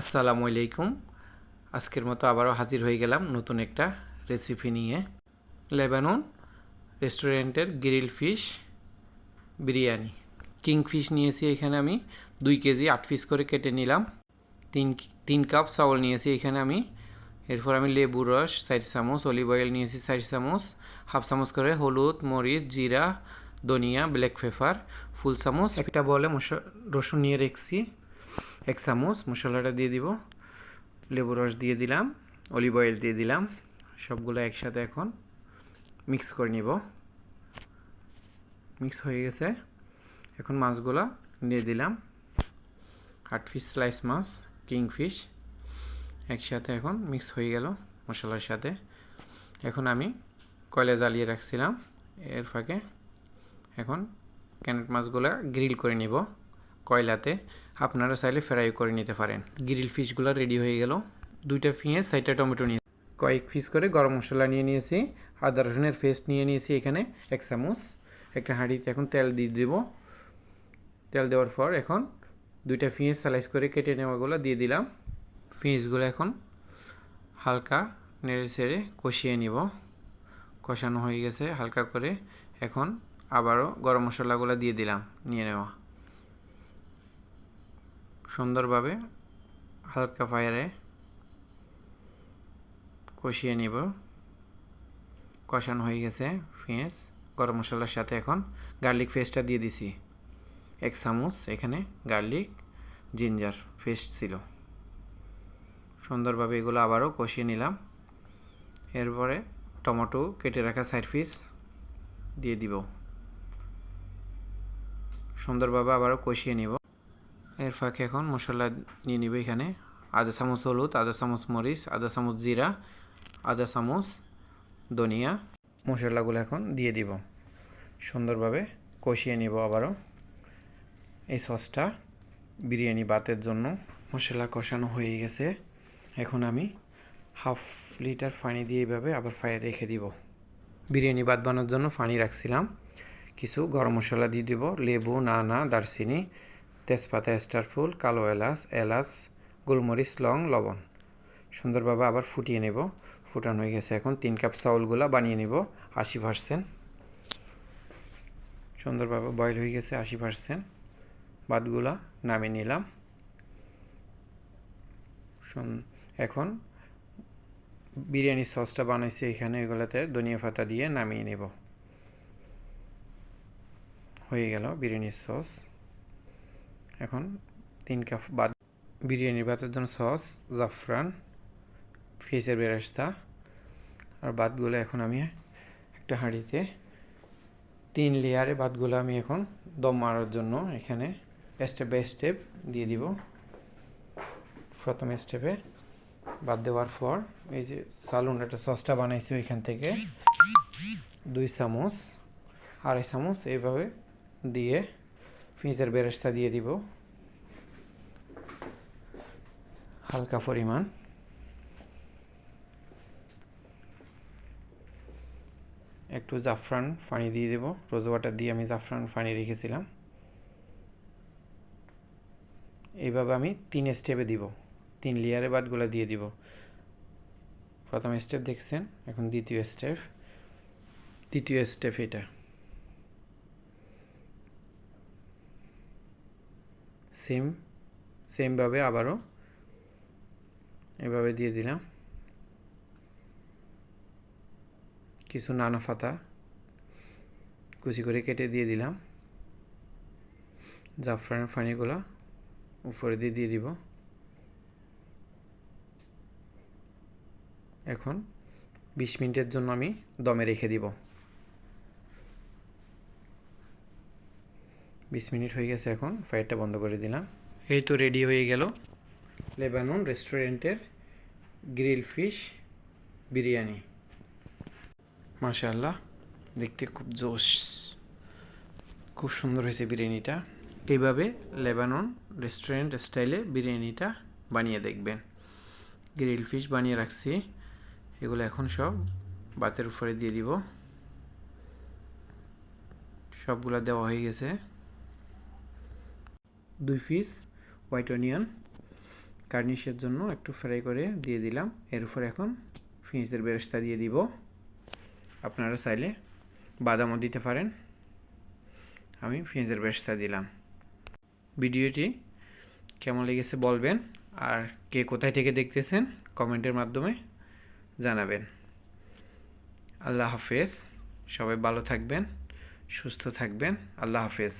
আসসালামু আলাইকুম। আজকের মতো আবারও হাজির হয়ে গেলাম নতুন একটা রেসিপি নিয়ে। লেবানন রেস্টুরেন্টের grill fish biryani. King fish নিয়েছি এখানে আমি দুই কেজি, আট পিস করে কেটে নিলাম। তিন তিন কাপ চাউল নিয়েছি এখানে আমি। এরপর আমি লেবু রস, চার চামচ অলিভ অয়েল নিয়েছি, চার চামচ, হাফ চামচ করে হলুদ, মরিচ, জিরা, ধনিয়া ব্ল্যাক পেপার ফুল চামচ। একটা বলে মশা রসুন নিয়ে রেখেছি। এক চামচ মশলাটা দিয়ে দিব। লেবু রস দিয়ে দিলাম অলিভ অয়েল দিয়ে দিলাম, সবগুলো একসাথে এখন মিক্স করে নিব। মিক্স হয়ে গেছে। এখন মাছগুলো দিয়ে দিলাম। আট পিস স্লাইস মাছ, কিং ফিশ একসাথে এখন মিক্স হয়ে গেল মশলার সাথে। এখন আমি কয়লা জ্বালিয়ে রাখছিলাম, এর ফাঁকে এখন ক্যানেট মাছগুলো গ্রিল করে নিব কয়লাতে। আপনারা চাইলে ফ্রাই করে নিতে পারেন। গ্রিল ফিশগুলো রেডি হয়ে গেল। দুইটা পেঁয়াজ সাইডটা টমেটো নিয়ে কয়েক পিস করে গরম মশলা নিয়ে নিয়েছি। আদা রসুনের পেস্ট নিয়ে নিয়েছি এখানে। এক চামচ, একটা হাঁড়িতে এখন তেল দিয়ে দেব। তেল দেওয়ার পর এখন দুইটা পেঁয়াজ স্লাইস করে কেটে নেওয়াগুলো দিয়ে দিলাম। পেঁয়াজগুলো এখন হালকা নেড়ে ছেড়ে কষিয়ে নিব। কষানো হয়ে গেছে, হালকা করে এখন আবারও গরম মশলাগুলো দিয়ে দিলাম, নিয়ে নেওয়া। সুন্দরভাবে হালকা ফায়ারে কষিয়ে নিব। কষানো হয়ে গেছে পেঁয়াজ গরম মশলার সাথে এখন গার্লিক পেস্টটা দিয়ে দিছি। এক চামচ এখানে গার্লিক জিঞ্জার পেস্ট ছিল। সুন্দরভাবে এগুলো আবারও কষিয়ে নিলাম। এরপরে টমেটো কেটে রাখা সাইড পিস দিয়ে দিব। সুন্দরভাবে আবারও কষিয়ে নিব। এর ফাঁকে এখন মশলা নিয়ে নিব এখানে। আধা চামচ হলুদ আধা চামচ মরিচ আধা চামচ জিরা আধা চামচ ধনিয়া। মশলাগুলো এখন দিয়ে দিব। সুন্দরভাবে কষিয়ে নিব আবারও। এই সসটা বিরিয়ানি বাতের জন্য মশলা কষানো হয়ে গেছে। এখন আমি হাফ লিটার পানি দিয়ে এইভাবে আবার ফায়ার রেখে দিব। বিরিয়ানি বাদ বানানোর জন্য পানি রাখছিলাম। কিছু গরম মশলা দিয়ে দিব। লেবু, নানা, দারচিনি তেজপাতা স্টার ফুল, কালো এলাচ এলাচ, গোলমরিচ, লং, লবণ। সুন্দরভাবে আবার ফুটিয়ে নেব। ফুটানো হয়ে গেছে এখন। তিন কাপ চাউলগুলো বানিয়ে নেব। আশি পার্সেন্ট। সুন্দরভাবে বয়েল হয়ে গেছে আশি পার্সেন্ট। ভাতগুলা নামিয়ে নিলাম। এখন বিরিয়ানি সসটা বানাইছি এখানে। এগুলোতে ধনিয়া পাতা দিয়ে নামিয়ে নেব। হয়ে গেল বিরিয়ানির সস। এখন তিন কাপ বাদ বিরিয়ানির ভাতের জন্য সস, জাফরান ফিসের বেরেস্তা আর ভাতগুলো এখন আমি একটা হাঁড়িতে তিন লেয়ারে ভাতগুলো আমি এখন দম মারার জন্য এখানে স্টেপ বাই স্টেপ দিয়ে দিব। প্রথম স্টেপে বাদ দেওয়ার পর এই যে সালুন একটা সসটা বানাইছি ওইখান থেকে। দুই চামচ, আড়াই চামচ এইভাবে দিয়ে ফিঁচের বেরেস্তা দিয়ে দিব। হালকা পরিমাণ। একটু জাফরান পানি দিয়ে দেব। রোজ ওয়াটার দিয়ে আমি জাফরান পানি রেখেছিলাম। এইভাবে আমি তিন স্টেপে দিব। তিন লেয়ারে বাদগুলো দিয়ে দিব। প্রথম স্টেপ দেখছেন, এখন দ্বিতীয় স্টেপ। তৃতীয় স্টেপ এটা। সেম সেমভাবে আবারও এভাবে দিয়ে দিলাম। কিছু নানা পাতা কুচি করে কেটে দিয়ে দিলাম। জাফরানের পানিগুলো উপরে দিয়ে দিয়ে দিব। এখন বিশ মিনিটের জন্য আমি দমে রেখে দিব। বিশ মিনিট হয়ে গেছে এখন ফায়ারটা বন্ধ করে দিলাম। এই তো রেডি হয়ে গেল। লেবানন রেস্টুরেন্টের গ্রিল ফিশ বিরিয়ানি। মাশাল্লাহ দেখতে খুব জোশ। খুব সুন্দর হয়েছে বিরিয়ানিটা। এইভাবে লেবানন রেস্টুরেন্ট স্টাইলে বিরিয়ানিটা বানিয়ে দেখবেন। গ্রিল ফিশ বানিয়ে রাখছি। এগুলো এখন সব বাতের উপরে দিয়ে দিব। সবগুলা দেওয়া হয়ে গেছে। দুই পিস হোয়াইট অনিয়ন গার্নিশের জন্য একটু ফ্রাই করে দিয়ে দিলাম। এর উপর এখন ফিনিশদের বেরেস্তা দিয়ে দিব। আপনারা চাইলে বাদামও দিতে পারেন। আমি ফিনিশদের বেরেস্তা দিলাম। ভিডিওটি কেমন লেগেছে বলবেন আর কে কোথায় থেকে দেখতেছেন কমেন্টের মাধ্যমে জানাবেন। আল্লাহ হাফেজ। সবাই ভালো থাকবেন, সুস্থ থাকবেন। আল্লাহ হাফেজ।